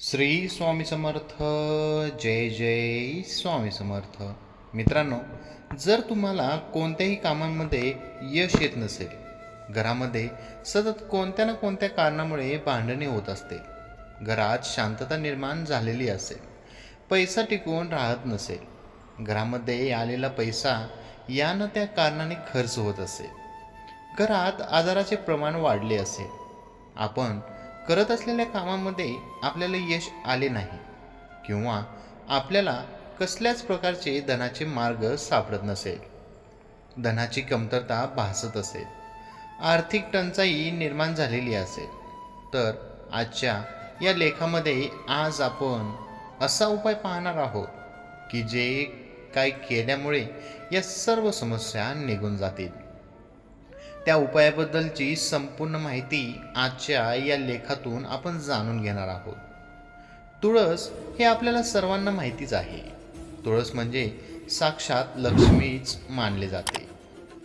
श्री स्वामी समर्थ जय जय स्वामी समर्थ. मित्रांनो जर तुम्हाला कोणत्याही कामांमध्ये यश येत नसेल घरामध्ये सतत कोणत्या ना कोणत्या कारणामुळे भांडणे होत असते घरात शांतता निर्माण झालेली असेल पैसा टिकवून राहत नसेल घरामध्ये आलेला पैसा या ना त्या कारणाने खर्च होत असेल घरात आजाराचे प्रमाण वाढले असेल आपण करत असलेल्या कामामध्ये आपल्याला यश आले नाही किंवा आपल्याला कसल्याच प्रकारचे धनाचे मार्ग सापडत नसेल. धनाची कमतरता भासत असेल. आर्थिक टंचाई निर्माण झालेली असेल. तर आजच्या या लेखामध्ये आज आपण असा उपाय पाहणार आहोत की जे काय केल्यामुळे या सर्व समस्या निघून जातील. त्या उपायाबद्दलची संपूर्ण माहिती आजच्या या लेखातून आपण जाणून घेणार आहोत. तुळस हे आपल्याला सर्वांना माहितीच आहे. तुळस म्हणजे साक्षात लक्ष्मीच मानले जाते.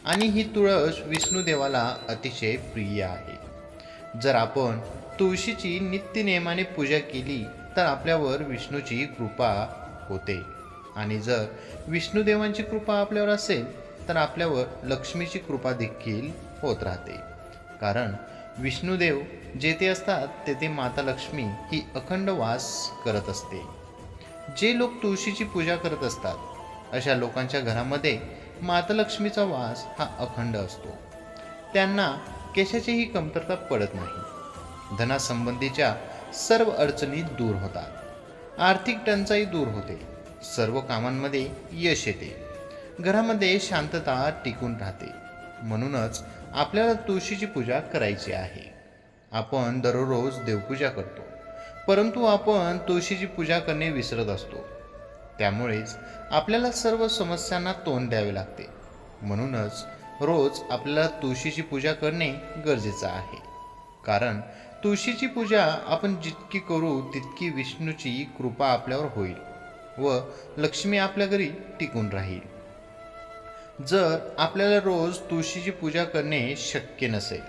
आणि ही तुळस विष्णुदेवाला अतिशय प्रिय आहे. जर आपण तुळशीची नित्यनेमाने पूजा केली तर आपल्यावर विष्णूची कृपा होते. आणि जर विष्णुदेवांची कृपा आपल्यावर असेल तर आपल्यावर लक्ष्मीची कृपा देखील होत राहते. कारण विष्णुदेव जेथे असतात तेथे माता लक्ष्मी ही अखंड वास करत असते. जे लोक तुळशीची पूजा करत असतात अशा लोकांच्या घरामध्ये माता लक्ष्मीचा वास हा अखंड असतो. त्यांना केशाचीही कमतरता पडत नाही. धनासंबंधीच्या सर्व अडचणी दूर होतात. आर्थिक टंचाई दूर होते. सर्व कामांमध्ये यश येते. घरामध्ये शांतता टिकून राहते. म्हणूनच आपल्याला तुळशीची पूजा करायची आहे. आपण दररोज देवपूजा करतो. परंतु आपण तुळशीची पूजा करणे विसरत असतो. त्यामुळेच आपल्याला सर्व समस्यांना तोंड द्यावे लागते. म्हणूनच रोज आपल्याला तुळशीची पूजा करणे गरजेचं आहे. कारण तुळशीची पूजा आपण जितकी करू तितकी विष्णूची कृपा आपल्यावर होईल व लक्ष्मी आपल्या घरी टिकून राहील. जर आपल्याला रोज तुळशीची पूजा करणे शक्य नसेल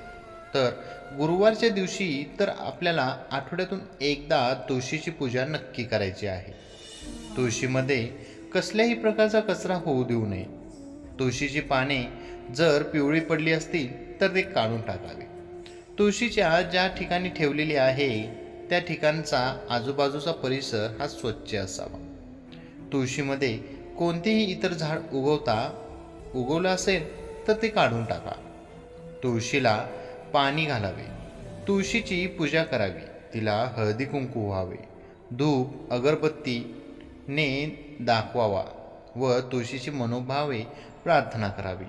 तर गुरुवारच्या दिवशी तर आपल्याला आठवड्यातून एकदा तुळशीची पूजा नक्की करायची आहे. तुळशीमध्ये कसल्याही प्रकारचा कचरा होऊ देऊ नये. तुळशीची पाने जर पिवळी पडली असतील तर ते काढून टाकावे. तुळशीच्या ज्या ठिकाणी ठेवलेली आहे त्या ठिकाणचा आजूबाजूचा परिसर हा स्वच्छ असावा. तुळशीमध्ये कोणतेही इतर झाड उगवता उगवलं असेल तर ते काढून टाका. तुळशीला पाणी घालावे. तुळशीची पूजा करावी. तिला हळदी कुंकू व्हावे. धूप अगरबत्तीने दाखवावा व तुळशीची मनोभावे प्रार्थना करावी.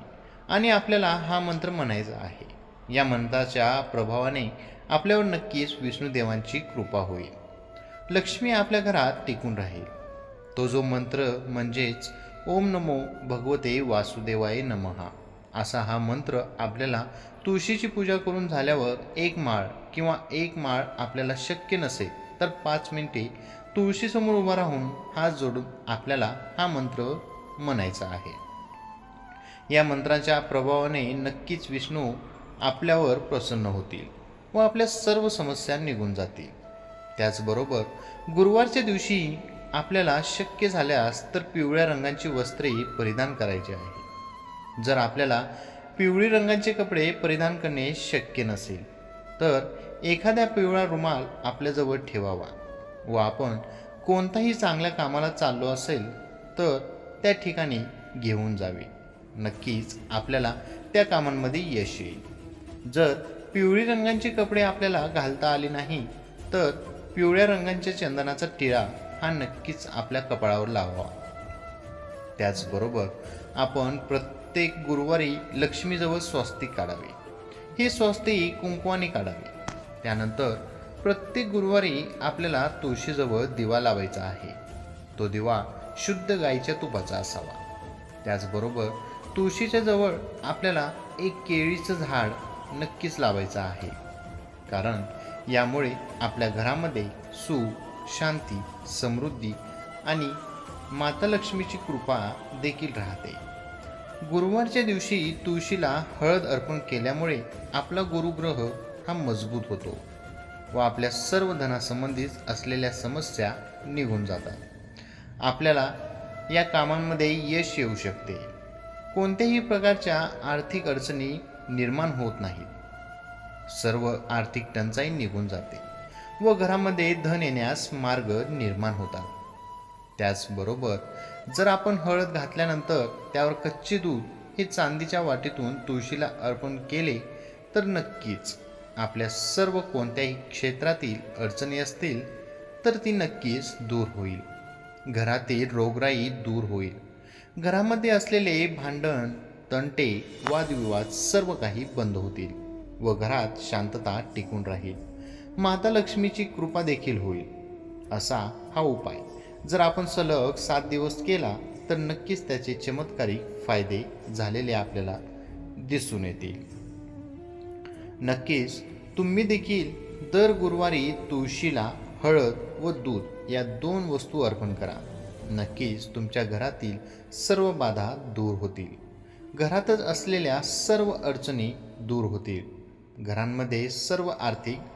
आणि आपल्याला हा मंत्र म्हणायचा आहे. या मंत्राच्या प्रभावाने आपल्यावर नक्कीच विष्णुदेवांची कृपा होईल. लक्ष्मी आपल्या घरात टिकून राहील. तो जो मंत्र म्हणजेच ओम नमो भगवते वासुदेवाय नमहा. असा हा मंत्र आपल्याला तुळशीची पूजा करून झाल्यावर एक माळ किंवा एक माळ आपल्याला शक्य नसेल तर पाच मिनिटे तुळशीसमोर उभा राहून हात जोडून आपल्याला हा मंत्र म्हणायचा आहे. या मंत्राच्या प्रभावाने नक्कीच विष्णू आपल्यावर प्रसन्न होतील व आपल्या सर्व समस्या निघून जातील. त्याचबरोबर गुरुवारच्या दिवशी आपल्याला शक्य झाल्यास तर पिवळ्या रंगांची वस्त्रेही परिधान करायची आहे. जर आपल्याला पिवळी रंगांचे कपडे परिधान करणे शक्य नसेल तर एखाद्या पिवळा रुमाल आपल्याजवळ ठेवावा व आपण कोणताही चांगल्या कामाला चाललो असेल तर त्या ठिकाणी घेऊन जावे. नक्कीच आपल्याला त्या कामांमध्ये यश येईल. जर पिवळी रंगांचे कपडे आपल्याला घालता आले नाही तर पिवळ्या रंगांच्या चंदनाचा टिळा हा नक्कीच आपल्या कपाळावर लावावा. त्याचबरोबर आपण प्रत्येक गुरुवारी लक्ष्मीजवळ स्वस्तिक काढावे. हे स्वस्तिक कुंकवाने काढावे. त्यानंतर प्रत्येक गुरुवारी आपल्याला तुळशीजवळ दिवा लावायचा आहे. तो दिवा शुद्ध गाईच्या तुपाचा असावा. त्याचबरोबर तुळशीच्या जवळ आपल्याला एक केळीचं झाड नक्कीच लावायचं आहे. कारण यामुळे आपल्या घरामध्ये सुख शांती समृद्धी आणि माता लक्ष्मीची कृपा देखील राहते. गुरुवारच्या दिवशी तुळशीला हळद अर्पण केल्यामुळे आपला गुरुग्रह हा मजबूत होतो व आपल्या सर्व धनासंबंधित असलेल्या समस्या निघून जातात. आपल्याला या कामांमध्ये यश येऊ शकते. कोणत्याही प्रकारच्या आर्थिक अडचणी निर्माण होत नाहीत. सर्व आर्थिक टंचाई निघून जाते. व घरामध्ये धन येण्यास मार्ग निर्माण होतात त्याचबरोबर जर आपण हळद घातल्यानंतर त्यावर कच्चे दूध हे चांदीच्या वाटीतून तुळशीला अर्पण केले तर नक्कीच आपल्या सर्व कोणत्याही क्षेत्रातील अडचणी असतील तर ती नक्कीच दूर होईल. घरातील रोगराई दूर होईल. घरामध्ये असलेले भांडण तंटे वादविवाद सर्व काही बंद होतील व घरात शांतता टिकून राहील. माता लक्ष्मीची कृपा देखील होईल. असा हा उपाय. जर आपण सलग सात दिवस केला तर नक्कीच त्याचे चमत्कारी फायदे झालेले आपल्याला दिसून येतील. नक्कीच तुम्ही देखील दर गुरुवारी तुळशीला हळद व दूध या दोन वस्तू अर्पण करा. नक्कीच तुमच्या घरातील सर्व बाधा दूर होतील. घरातच असलेल्या सर्व अडचणी दूर होतील. घरांमध्ये सर्व आर्थिक